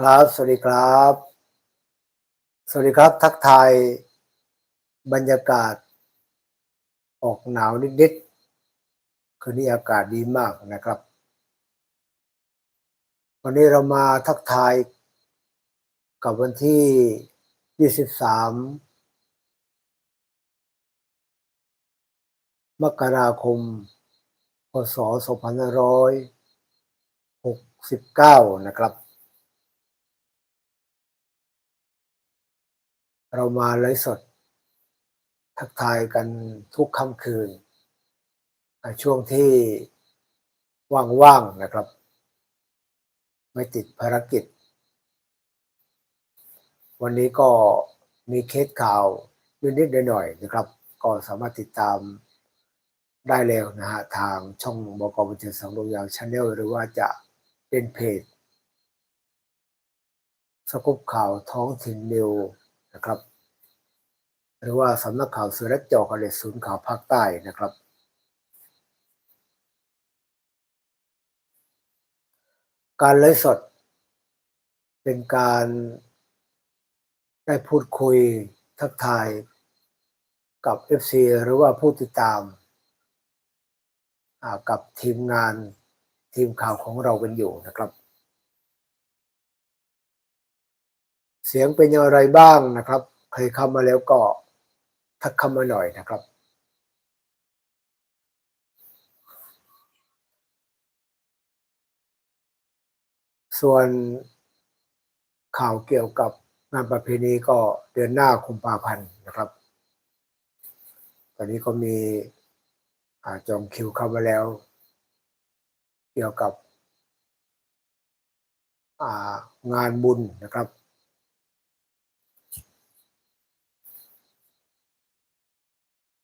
ครับ สวัสดีครับ สวัสดีครับ ทักทายบรรยากาศ ออกหนาวนิดๆ คืนนี้อากาศดีมากนะครับ วันนี้เรามาทักทายกับวันที่ 23 มกราคม พศ 2569 นะครับ เรามาไลฟ์สด ทักทายกันทุกค่ำคืน ช่วงที่ว่างๆนะครับ ไม่ติดภารกิจ วันนี้ก็มีเคสข่าวนิดๆหน่อยๆนะครับ ก็สามารถติดตามได้แล้วนะฮะทางช่องบกบันเทิงสังโรงยางชาแนลหรือว่าจะเป็นเพจสกุปข่าวท้องถิ่นนิว นะครับ หรือว่าสำนักข่าวเสือและจอกระเด็ดศูนย์ข่าวภาคใต้นะครับ การไลฟ์สด เป็นการได้พูดคุยทักทายกับ FC หรือว่าผู้ติดตามกับทีมงานทีมข่าวของเรากันอยู่นะครับ เสียงเป็นอย่างไรบ้างนะครับ เคยเข้ามาแล้วก็ทักเข้ามาหน่อยนะครับส่วนข่าวเกี่ยวกับงานประเพณีก็เดือนหน้าคุมภาพันธ์นะครับ ตอนนี้ก็มีอจองคิวเข้ามาแล้ว เกี่ยวกับงานบุญนะครับ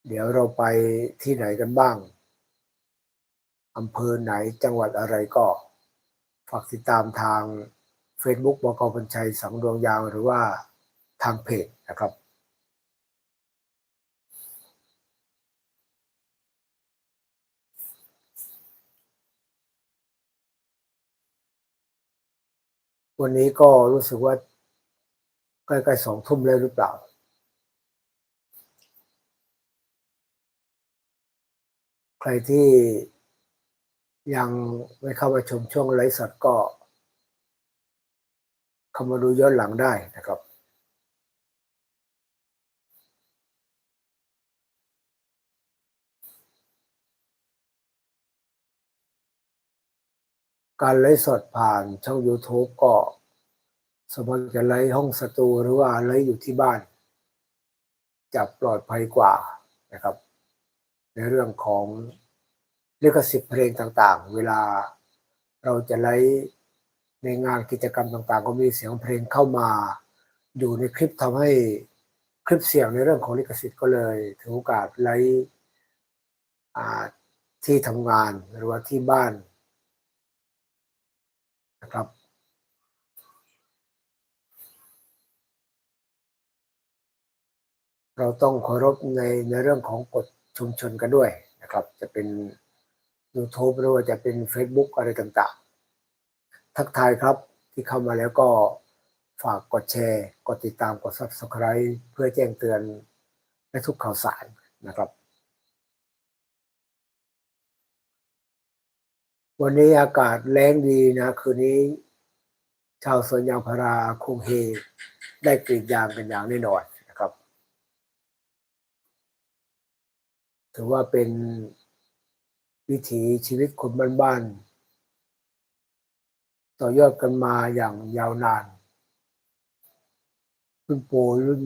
เดี๋ยวเราไปที่ไหนกันบ้างอำเภอไหนจังหวัดอะไรก็ฝากติดตามทาง Facebook บกบัญชัยสังดวงยาวหรือว่าทางเพจนะครับวันนี้ก็รู้สึกว่าใกล้ๆสองทุ่มแล้วหรือเปล่า ใครที่ยังไม่เข้ามาชมช่วงไลฟ์สดก็ เข้ามาดูย้อนหลังได้นะครับการไลฟ์สดผ่านช่อง YouTube ก็สมมติจะไลฟ์ห้องสตูหรือว่าไลฟ์อยู่ที่บ้าน จะปลอดภัยกว่านะครับ ในเรื่องของลิขสิทธิ์เพลงต่างๆ เวลาเราจะไลฟ์ในงานกิจกรรมต่างๆ ก็มีเสียงเพลงเข้ามาอยู่ในคลิปทำให้คลิปเสียงในเรื่องของลิขสิทธิ์ก็เลยถือโอกาสไลฟ์อ่ที่ทำงานหรือว่าที่บ้านนะครับเราต้องเคารพในในเรื่องของกฎ ชุมชนกันด้วยนะครับ จะเป็น YouTube หรือว่าจะเป็น Facebook อะไรต่างๆ ทักทายครับที่เข้ามาแล้วก็ฝากกดแชร์ กดติดตามกด Subscribe เพื่อแจ้งเตือนในทุกข่าวสารนะครับ วันนี้อากาศแรงดีนะคืนนี้ ชาวสวนยางพาราคงเฮได้กรีดยางกันอย่างแน่นอนนะครับ ถือว่าเป็นวิถีชีวิตคนบ้านๆต่อยอดกันมาอย่างยาวนานรุ่นปู่รุ่น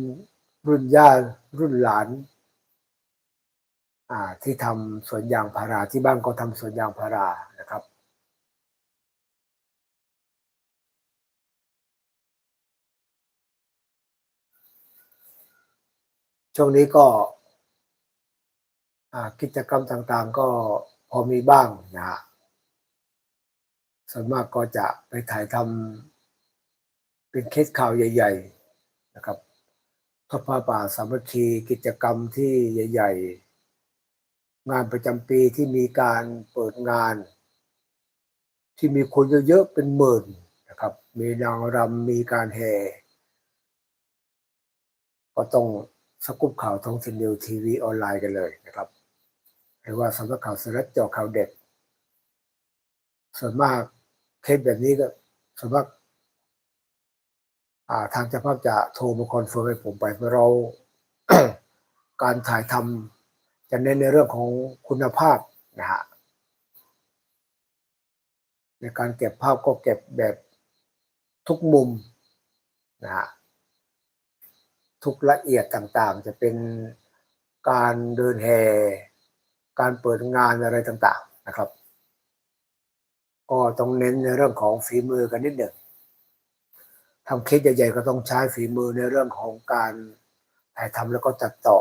รุ่นย่ารุ่นหลานที่ทำสวนยางพาราที่บ้านก็ทำสวนยางพารานะครับ ช่วงนี้ก็ กิจกรรมต่างๆ ก็พอมีบ้างนะฮะส่วนมากก็จะไปถ่ายทำเป็นเคสข่าวใหญ่ ๆ นะครับทอดผ้าป่าสามัคคีกิจกรรมที่ใหญ่ ๆ งานประจำปีที่มีการเปิดงาน ที่มีคนเยอะๆเป็นหมื่นนะครับ มีนางรำมีการแห่ก็ต้องสกุปข่าวท้องถิ่นนิวทีวีออนไลน์กันเลยนะครับ หรือว่าสำนักข่าวสารเจอข่าวเด็ด ส่วนมากเคสแบบนี้ก็ส่วนมากาทางเจ้าภาพจะโทรมาคอนเฟิร์มให้ผมไปเพราะเราการถ่ายทำจะเน้นในเรื่องของคุณภาพนะฮะในการเก็บภาพก็เก็บแบบทุกมุมนะฮะทุกละเอียดต่างๆ จะเป็นการเดินแห่ การเปิดงานอะไรต่างๆนะครับ ก็ต้องเน้นในเรื่องของฝีมือกันนิดหนึ่งทำคลิปใหญ่ๆก็ต้องใช้ฝีมือในเรื่องของการถ่ายทำแล้วก็ตัดต่อ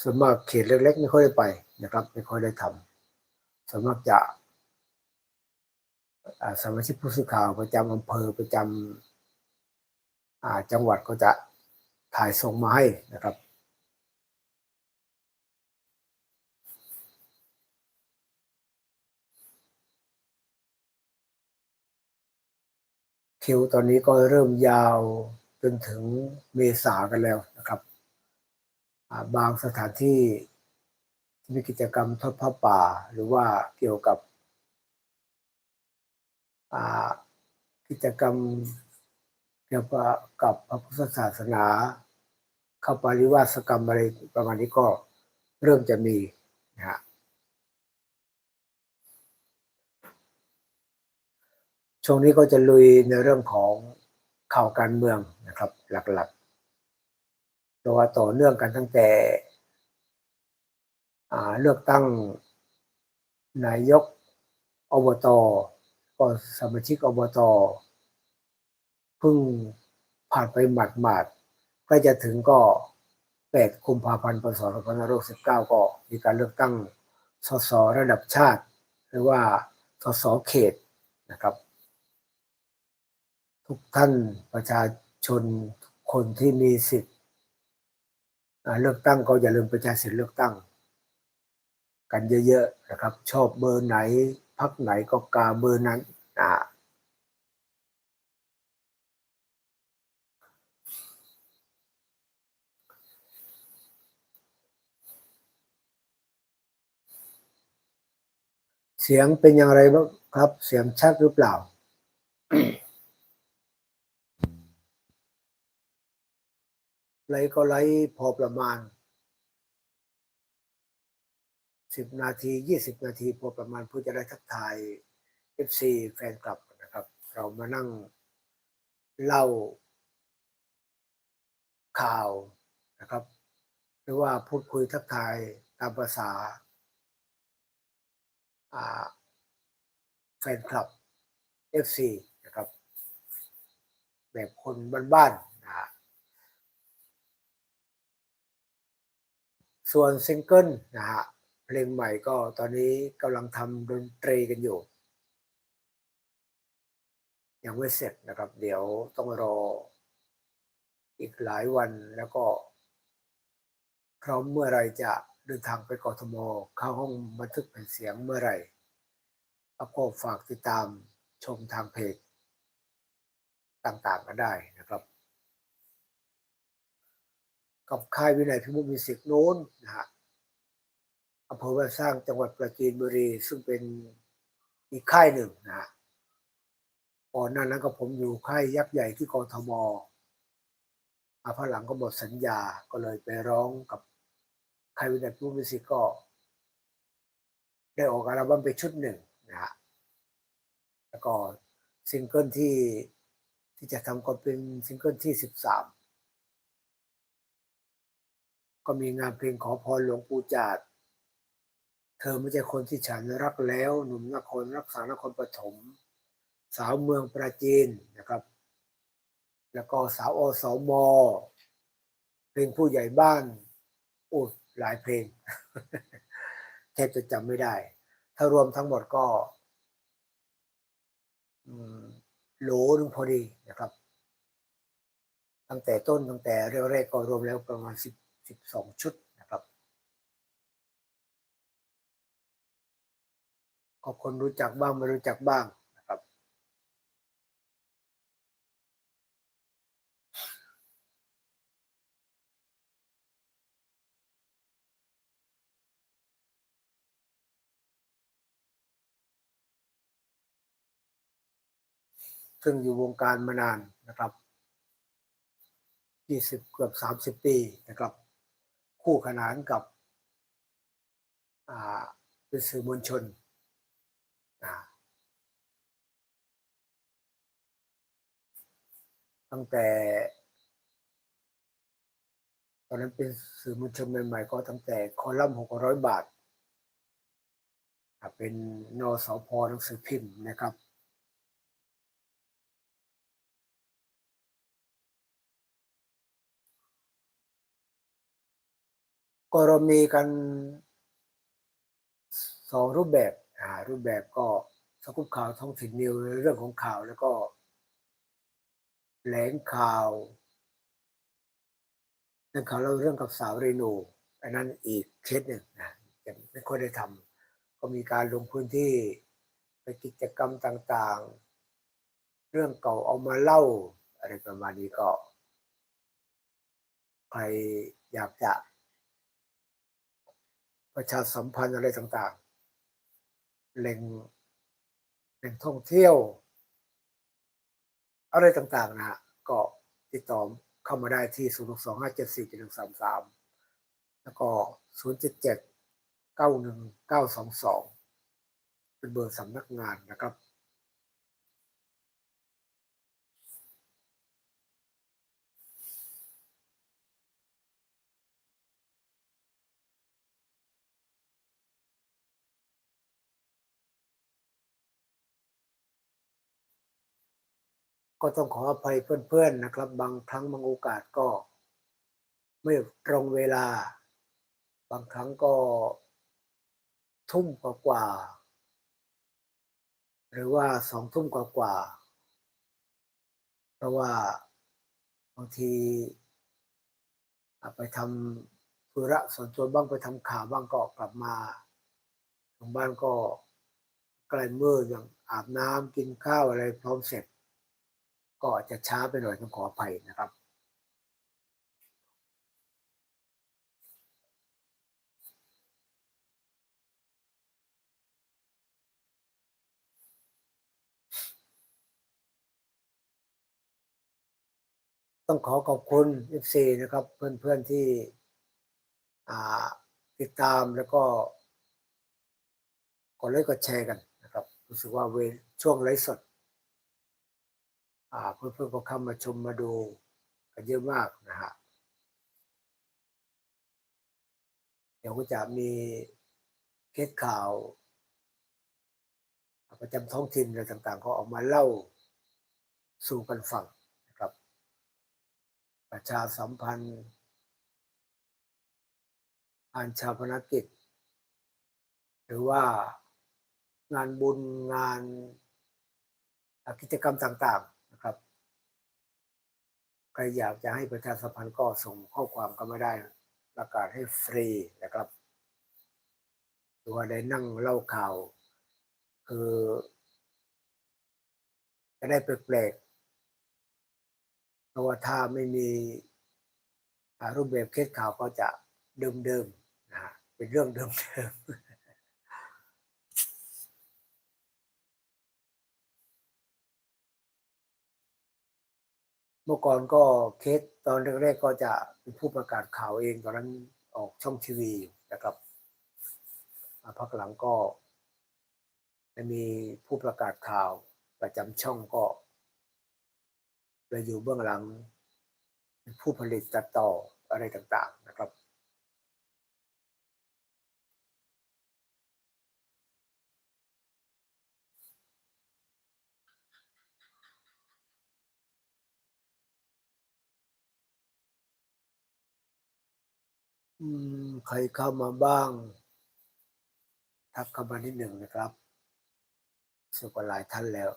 ส่วนมากเขตเล็กๆ ไม่ค่อยได้ไปนะครับ ไม่ค่อยได้ทำส่วนมากจะสมาชิกผู้สื่อข่าวประจำอำเภอประจำจังหวัดก็จะ ถ่ายส่งมาให้นะครับ คิวตอนนี้ก็เริ่มยาวจนถึงเมษากันแล้วนะครับบางสถานที่ที่มีกิจกรรมทอดผ้าป่า หรือว่าเกี่ยวกับกิจกรรม เกี่ยวกับพระพุทธศาสนา เข้าปริวาสกรรมอะไรประมาณนี้ก็เริ่มจะมีนะฮะช่วงนี้ก็จะลุยในเรื่องของข่าวการเมืองนะครับ หลักๆเพราะว่าต่อเนื่องกันตั้งแต่เลือกตั้งนายกอบตก็สมาชิกอบต เพิ่งผ่านไปหมาดๆใกล้จะถึงก็ 8 กุมภาพันธ์พศ2519ก็มีการเลือกตั้งสสระดับชาติ หรือว่าสสเขตนะครับ ทุกท่านประชาชนคนที่มีสิทธิ์เลือกตั้งก็อย่าลืมประชาสิทธิ์เลือกตั้ง กันเยอะๆนะครับ ชอบเบอร์ไหนพักไหนก็กาเบอร์นั้นนะเสียงเป็นอย่างไรบ้างครับ เสียงชัดหรือเปล่า ไลก็ไลพอประมาณสิบนาทียี่สิบนาทีพอประมาณเพื่อจะได้ทักทาย FC แฟนคลับนะครับ เรามานั่งเล่าข่าวนะครับ หรือว่าพูดคุยทักทายตามภาษา แฟนคลับ FC นะครับ แบบคนบ้านๆนะฮะส่วนซิงเกิลนะฮะเพลงใหม่ก็ตอนนี้กำลังทำดนตรีกันอยู่ ยังไม่เสร็จนะครับ เดี๋ยวต้องรออีกหลายวันแล้วก็พร้อมเมื่อไรจะ ดินทางไปกทมเข้าห้องบันทึกแผ่นเสียงเมื่อไหร่แล้วก็ฝากติดตามชมทางเพจต่างๆกันได้นะครับ กับค่ายวินัยพิมุตมิวสิกโน้นนะฮะอำเภอบ้านสร้างจังหวัดปราจีนบุรี ซึ่งเป็นอีกค่ายหนึ่งนะฮะก่อนหน้านั้นก็ผมอยู่ค่ายยักษ์ใหญ่ที่กทมอาพอหลังก็หมดสัญญาก็เลยไปร้องกับ ค่าวินัยพิมุตมิวสิกก็ได้ออกอัลบั้มไปชุดหนึ่งนะฮะแล้วก็ซิงเกิลที่ที่จะทำก็เป็นซิงเกิลที่สิบสามก็มีงานเพลงขอพรหลวงปู่จาดเธอไม่ใช่คนที่ฉันรักแล้ว หนุ่มนครรักษานครปฐมสาวเมืองปราจีนนะครับ แล้วก็สาวอสมเพลงผู้ใหญ่บ้านโอ้ หลายเพลงแทบจะจำไม่ได้ ถ้ารวมทั้งหมดก็โหลนึงพอดีนะครับ ตั้งแต่ต้นตั้งแต่เรียวแรกก็รวมแล้วประมาณสิบสิบสองชุดนะครับ ก็คนรู้จักบ้างไม่รู้จักบ้าง ซึ่งอยู่วงการมานานนะครับยี่สิบเกือบสามสิบปีนะครับ คู่ขนานกับอ่าเป็นสื่อมวลชน ตั้งแต่ ตอนนั้นเป็นสื่อมวลชนใหม่ๆ ก็ตั้งแต่คอลัมน์หกร้อยบาท เป็นนสพหนังสือพิมพ์นะครับ ก็เรามีกันสองรูปแบบอ่ารูปแบบก็สกุปข่าวท้องถิ่นนิวเรื่องของข่าวแล้วก็แถลงข่าวเรื่องข่าวเราเรื่องกับสาวเรนูอันนั้นอีกเคสหนึ่งนะยังไม่ค่อยได้ทำก็มีการลงพื้นที่ไปกิจกรรมต่างๆ เรื่องเก่าเอามาเล่า อะไรประมาณนี้ก็ ใครอยากจะ ประชาสัมพันธ์อะไรต่างๆแหล่งแหล่งท่องเที่ยว อะไรต่างๆนะฮะก็ติดต่อเข้ามาได้ที่ 0 6 2 5 7 4 7 1 3 3 แล้วก็ 0 7 7 9 1 9 2 2 เป็นเบอร์สำนักงานนะครับ ก็ต้องขออภัยเพื่อนๆนะครับ บางครั้งบางโอกาสก็ ไม่ตรงเวลา บางครั้งก็ทุ่มกว่าๆหรือว่าสองทุ่มกว่าๆเพราะว่าบางทีไปทำธุระส่วนตัวบ้างไปทำข่าวบ้างก็กลับมาถึงบ้านก็ใกล้มืดอย่างอาบน้ำกินข้าวอะไรพร้อมเสร็จ ก็อาจจะช้าไปหน่อยต้องขออภัยนะครับต้องขอขอบคุณ FC นะครับ เพื่อนๆที่ติดตามแล้วก็กดไลค์กดแชร์กันนะครับ รู้สึกว่าเวช่วงไลฟ์สด เพื่อนๆก็เข้ามาชมมาดูกันเยอะมากนะฮะเดี๋ยวก็จะมีเคสข่าว ประจำท้องถิ่นอะไรต่างๆ ก็ออกมาเล่าสู่กันฟังนะครับ ประชาสัมพันธ์งานชาพนกิจ หรือว่างานบุญงานกิจกรรมต่างๆ ใครอยากจะให้ประชาสัมพันธ์ก็ส่งข้อความก็มาได้ ประกาศให้ฟรีนะครับหรือว่าได้นั่งเล่าข่าว คือจะได้แปลกๆเพราะว่าถ้าไม่มีรูปแบบเคสข่าวก็จะเดิมๆนะฮะเป็นเรื่องเดิมๆ มื่อก่อนก็เคสตอนแรกๆก็จะเป็นผู้ประกาศข่าวเองตอนนั้นออกช่องทีวีนะครับมาพักหลังก็จะมีผู้ประกาศข่าวประจำช่องก็ไปอยู่เบื้องหลังเป็นผู้ผลิตตัดต่ออะไรต่างๆนะครับ ใครเข้ามาบ้าง ทักเข้ามานิดหนึ่งนะครับสุกหลายท่านแล้ว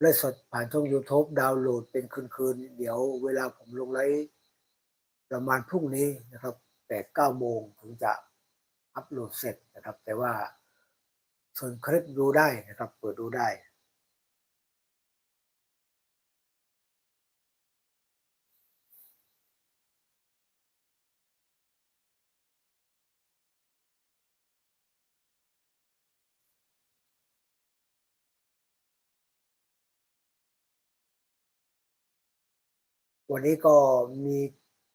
ไลฟ์สดผ่านช่อง YouTube ดาวน์โหลดเป็นคืนๆ เดี๋ยวเวลาผมลงไลฟ์ประมาณพรุ่งนี้นะครับแปดเก้าโมงถึงจะอัปโหลดเสร็จนะครับ แต่ว่าส่วนคลิปดูได้นะครับ เปิดดูได้ วันนี้ก็มี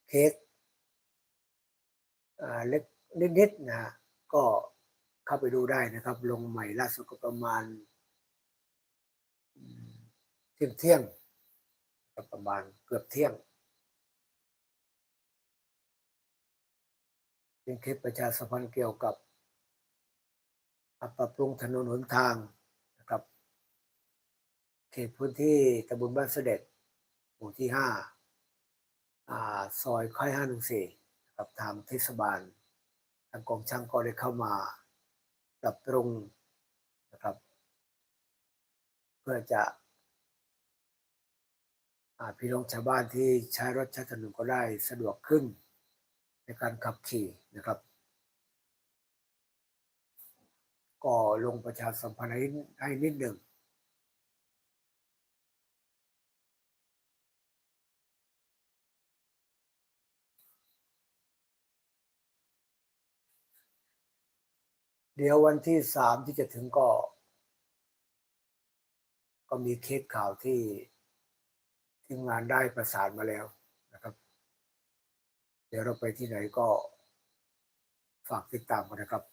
เคสเล็กนิดๆนะก็เข้าไปดูได้นะครับ ลงใหม่ล่าสุดก็ประมาณเที่ยงเที่ยงประมาณเกือบเที่ยง เป็นคลิปประชาสัมพันธ์เกี่ยวกับปรับปรุงถนนหนทางนะครับ เขตพื้นที่ตำบลบ้านเสด็จหมู่ที่ห้า ซอยค่อยห้าหนึ่งสี่กับทางเทศบาลทางกองช่างก็ได้เข้ามาปรับปรุงนะครับ เพื่อจะอพี่น้องชาวบ้านที่ใช้รถใช้ถนนก็ได้สะดวกขึ้นในการขับขี่นะครับ ก็ลงประชาสัมพันธ์ให้นิดหนึ่ง เดี๋ยววันที่สามที่จะถึงก็ ก็มีเคสข่าวที่ทีมงานได้ประสานมาแล้วนะครับ เดี๋ยวเราไปที่ไหนก็ฝากติดตามกันนะครับ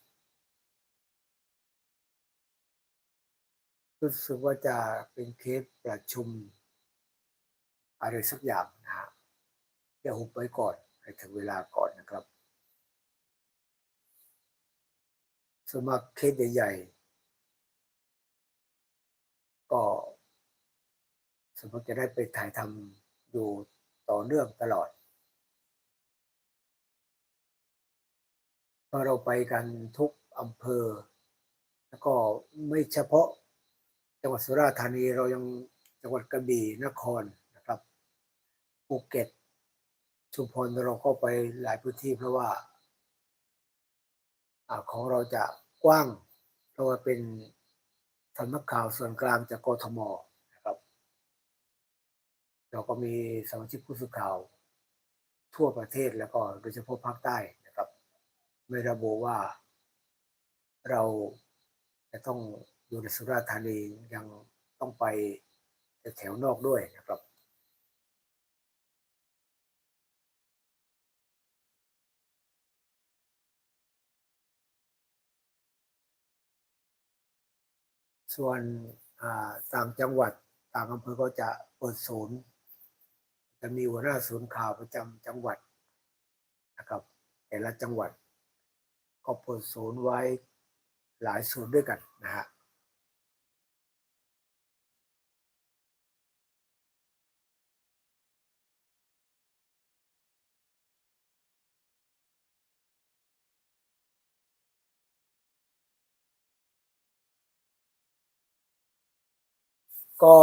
รู้สึกว่าจะเป็นเคสประชุม อะไรสักอย่างนะฮะเดี๋ยวหุบไว้ก่อนให้ถึงเวลาก่อนนะครับ สวนมัครเคสใหญ่ๆ ก็สมมติจะได้ไปถ่ายทำอยู่ต่อเนื่องตลอดเพราะเราไปกันทุกอำเภอ แล้วก็ไม่เฉพาะจังหวัดสุราษฎร์ธานีเรายังจังหวัดกระบี่นครนะครับภูเก็ตชุมพรเราก็ไปหลายพื้นที่เพราะว่าอาของเราจะ กว้าง เพราะว่าเป็นสำนักข่าวส่วนกลางจากกทมนะครับ เราก็มีสมาชิกผู้สื่อข่าว ทั่วประเทศแล้วก็โดยเฉพาะภาคใต้นะครับ ไม่ระบุว่าเราจะต้องอยู่ในสุราษฎร์ธานียังต้องไปแถวนอกด้วยนะครับ ส่วนต่างจังหวัดต่างอำเภอก็จะเปิดศูนย์ จะมีหัวหน้าศูนย์ข่าวประจำจังหวัดนะครับแต่ละจังหวัด ก็เปิดศูนย์ไว้หลายศูนย์ด้วยกันนะฮะ ก็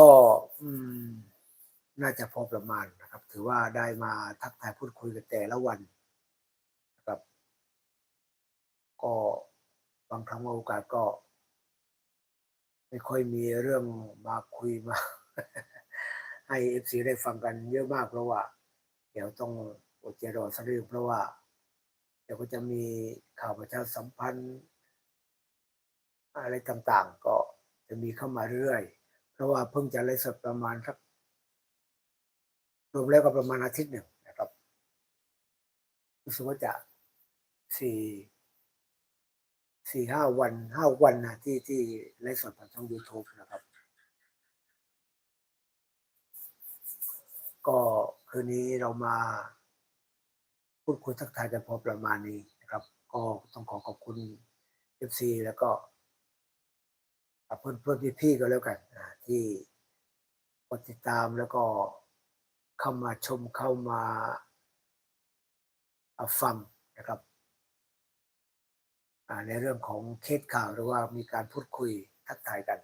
น่าจะพอประมาณนะครับ ถือว่าได้มาทักทายพูดคุยกันแต่ละวันนะครับ ก็บางครั้งโอกาสก็ ไม่ค่อยมีเรื่องมาคุยมา ให้เอฟซีได้ฟังกันเยอะมากเพราะว่า เดี๋ยวต้องอดใจรอสักนิดเพราะว่า เดี๋ยวก็จะมีข่าวประชาสัมพันธ์ อะไรต่างๆ ก็จะมีเข้ามาเรื่อยๆ เพราะว่าเพิ่งจะไลฟ์สดประมาณสักรวมแล้วก็ประมาณอาทิตย์หนึ่งนะครับรู้สึกว่าจะสี่สี่ห้าวันห้าวันนะที่ที่ไลฟ์สดผ่านช่อง YouTube นะครับ ก็คืนนี้เรามาพูดคุยทักทายกันพอประมาณนี้นะครับ ก็ต้องขอขอบคุณ FC แล้วก็ เพื่อนเพื่อนๆพี่ๆก็แล้วกันที่กดติดตามแล้วก็เข้ามาชมเข้ามาฟังนะครับในเรื่องของเคสข่าวหรือว่ามีการพูดคุยทักทายกัน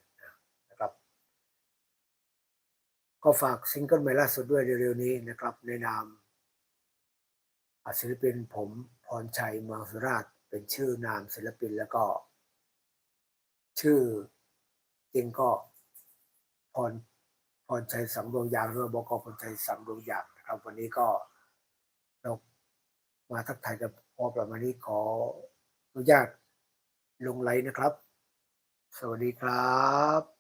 นะครับ ก็ฝากซิงเกิลใหม่ล่าสุดด้วยเร็วๆนี้นะครับ ในนามศิลปินผมพรชัยเมืองสุราษฎร์เป็นชื่อนามศิลปินแล้วก็ ชื่อ จริงก็พรพรชัยสังดวงยางหรือบอกพรชัยสังดวงยางนะครับ วันนี้ก็เรามาทักทายกับพอประมาณนี้ขออนุญาตลงไลน์นะครับ สวัสดีครับ